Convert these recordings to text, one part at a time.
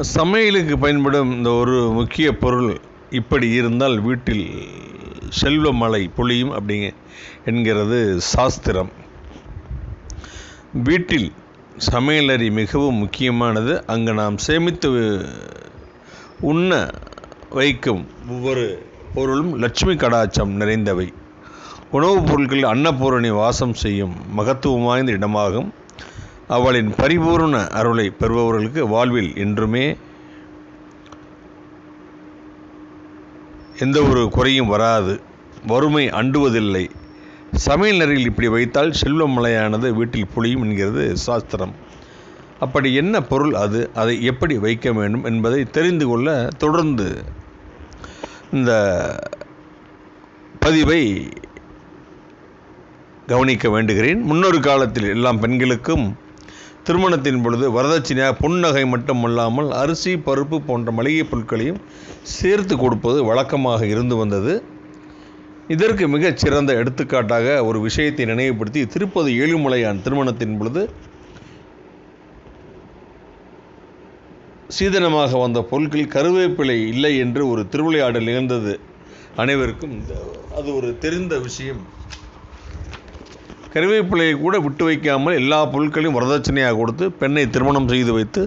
சமையலுக்கு பயன்படும் இந்த ஒரு முக்கிய பொருள் இப்படி இருந்தால் வீட்டில் செல்வ மழை பொழியும் அப்படிங்க என்கிறது சாஸ்திரம். வீட்டில் சமையலறி மிகவும் முக்கியமானது. அங்கு நாம் சேமித்து உண்ண வைக்கும் ஒவ்வொரு பொருளும் லட்சுமி கடாச்சம் நிறைந்தவை. உணவுப் பொருட்களில் அன்னபூரணி வாசம் செய்யும் மகத்துவம் வாய்ந்த இடமாகும். அவளின் பரிபூர்ண அருளை பெறுபவர்களுக்கு வாழ்வில் என்றுமே எந்த ஒரு குறையும் வராது. வறுமை அண்டுவதில்லை. சமையல் நெறியில் இப்படி வைத்தால் செல்வமலையானது வீட்டில் பொழியும் என்கிறது சாஸ்திரம். அப்படி என்ன பொருள் அது? அதை எப்படி வைக்க வேண்டும் என்பதை தெரிந்து கொள்ள தொடர்ந்து இந்த பதிவை கவனிக்க வேண்டுகிறேன். முன்னொரு காலத்தில் எல்லாம் பெண்களுக்கும் திருமணத்தின் பொழுது வரதட்சணையாக புன்னகை மட்டுமல்லாமல் அரிசி பருப்பு போன்ற மளிகை பொருட்களையும் சேர்த்து கொடுப்பது வழக்கமாக இருந்து வந்தது. இதற்கு மிகச் சிறந்த எடுத்துக்காட்டாக ஒரு விஷயத்தை நினைவுபடுத்தி திருப்பதி ஏழுமலையான் திருமணத்தின் பொழுது சீதனமாக வந்த பொருட்கள் கருவேப்பிலை இல்லை என்று ஒரு திருவிளையாடல் நிகழ்ந்தது. அனைவருக்கும் அது ஒரு தெரிந்த விஷயம். கருவேப்பிலையை கூட விட்டு வைக்காமல் எல்லா பொருட்களையும் வரதட்சணையாக கொடுத்து பெண்ணை திருமணம் செய்து வைத்து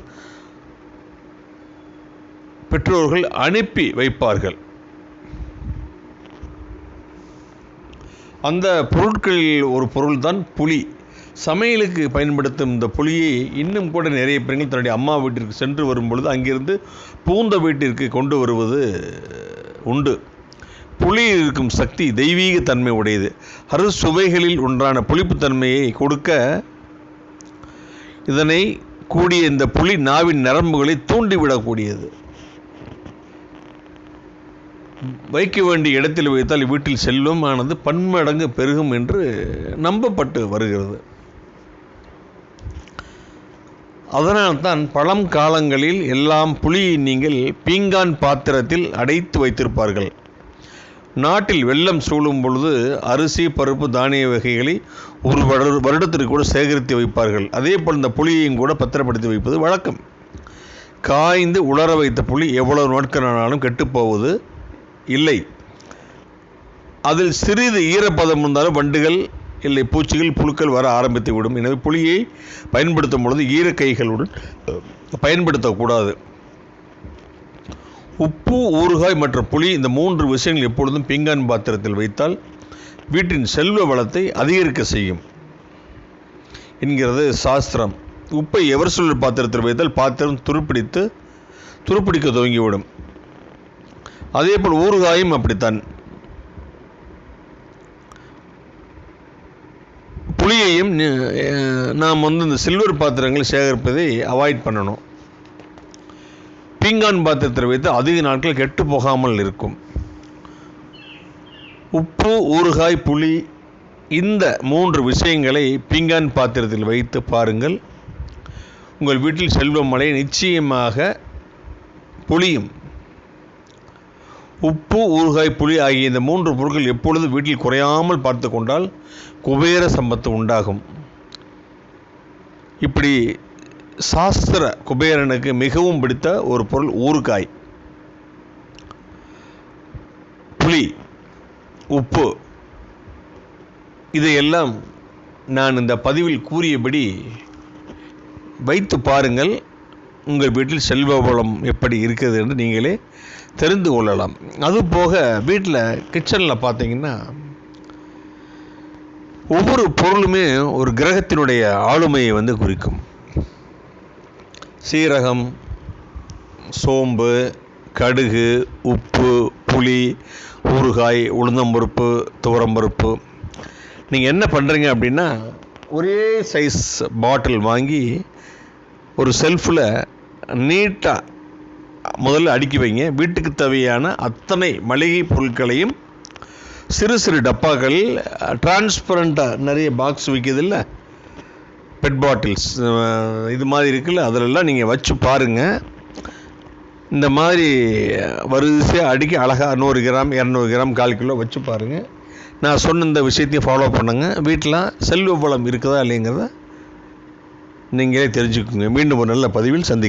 பெற்றோர்கள் அனுப்பி வைப்பார்கள். அந்த பொருட்களில் ஒரு பொருள்தான் புளி சமையலுக்கு பயன்படுத்தும் இந்த புளியை இன்னும் கூட நிறைய பெண்கள் தன்னுடைய அம்மா வீட்டிற்கு சென்று வரும் பொழுது அங்கிருந்து பூந்த வீட்டிற்கு கொண்டு வருவது உண்டு. புளியில் இருக்கும் சக்தி தெய்வீக தன்மை உடையது. அறு சுவைகளில் ஒன்றான புளிப்புத்தன்மையை கொடுக்க இதனை கூடிய இந்த புளி நாவின் நரம்புகளை தூண்டிவிடக்கூடியது. வைக்க வேண்டிய இடத்தில் வைத்தால் வீட்டில் செல்வமானது பன்மடங்கு பெருகும் என்று நம்பப்பட்டு வருகிறது. அதனால்தான் பழம் காலங்களில் எல்லாம் புளியை நீங்கள் பீங்கான் பாத்திரத்தில் அடைத்து வைத்திருப்பார்கள். நாட்டில் வெள்ளம் சூழும் பொழுது அரிசி பருப்பு தானிய வகைகளை ஒரு வருடத்திற்கு கூட சேகரித்து வைப்பார்கள். அதே போல் இந்த புளியையும் கூட பத்திரப்படுத்தி வைப்பது வழக்கம். காய்ந்து உலர வைத்த புளி எவ்வளவு நாட்களானாலும் கெட்டுப்போவது இல்லை. அதில் சிறிது ஈரப்பதம் இருந்தாலும் வண்டுகள் இல்லை பூச்சிகள் புழுக்கள் வர ஆரம்பித்து விடும் எனவே புளியை பயன்படுத்தும் பொழுது ஈரக்கைகளுடன் பயன்படுத்தக்கூடாது. உப்பு ஊறுகாய் மற்றும் புளி இந்த மூன்று விஷயங்கள் எப்பொழுதும் பீங்கான் பாத்திரத்தில் வைத்தால் வீட்டின் செல்வ வளத்தை அதிகரிக்க செய்யும் என்கிறது சாஸ்திரம். உப்பை எவர் சொல் பாத்திரத்தில் வைத்தால் பாத்திரம் துருப்பிடித்து துருப்பிடிக்க துவங்கிவிடும். அதேபோல் ஊறுகாயும் அப்படித்தான். புளியையும் நாம் வந்து இந்த சில்வர் பாத்திரங்களை சேகரிப்பதை அவாய்ட் பண்ணணும். பீங்கான் பாத்திரத்தில் வைத்து அதிக நாட்கள் கெட்டு போகாமல் இருக்கும். உப்பு ஊறுகாய் புளி இந்த மூன்று விஷயங்களை பீங்கான் பாத்திரத்தில் வைத்து பாருங்கள். உங்கள் வீட்டில் செல்வம் மழை நிச்சயமாக புளியும். உப்பு ஊறுகாய் புளி ஆகிய இந்த மூன்று பொருட்கள் எப்பொழுது வீட்டில் குறையாமல் பார்த்து கொண்டால் குபேர சம்பத்து உண்டாகும். இப்படி சாஸ்திர குபேரனுக்கு மிகவும் பிடித்த ஒரு பொருள் ஊறுகாய். புளி உப்பு. இதையெல்லாம் நான் இந்த பதிவில் கூறியபடி வைத்து பாருங்கள். உங்கள் வீட்டில் செல்வ வளம் எப்படி இருக்குது என்று நீங்களே தெரிந்து கொள்ளலாம். அதுபோக வீட்டில் கிச்சனில் பார்த்தீங்கன்னா ஒவ்வொரு பொருளுமே ஒரு கிரகத்தினுடைய ஆளுமையை வந்து குறிக்கும். சீரகம் சோம்பு கடுகு உப்பு புளி ஊறுகாய் உளுந்தம்பருப்பு துவரம்பருப்பு நீங்கள் என்ன பண்ணுறீங்க அப்படின்னா ஒரே சைஸ் பாட்டில் வாங்கி ஒரு செல்ஃபில் நீட்டாக முதல்ல அடுக்கி வைங்க. வீட்டுக்கு தேவையான அத்தனை மளிகை பொருட்களையும் சிறு சிறு டப்பாக்களில் டிரான்ஸ்பரண்ட்டாக நிறைய பாக்ஸ் விற்கிதில்ல பெட் பாட்டில்ஸ் இது மாதிரி இருக்குல்ல அதிலெல்லாம் நீங்கள் வச்சு பாருங்கள் இந்த மாதிரி வரிசையாக அடிக்க அழகாக நூறு கிராம் இரநூறு கிராம் கால் கிலோ வச்சு பாருங்கள் நான் சொன்ன இந்த விஷயத்தையும் ஃபாலோ பண்ணுங்கள் வீட்டில் செல்வ வளம் இருக்குதா இல்லைங்கிறத நீங்களே தெரிஞ்சுக்கோங்க. மீண்டும் ஒரு நல்ல பதிவில் சந்திக்கிறேன்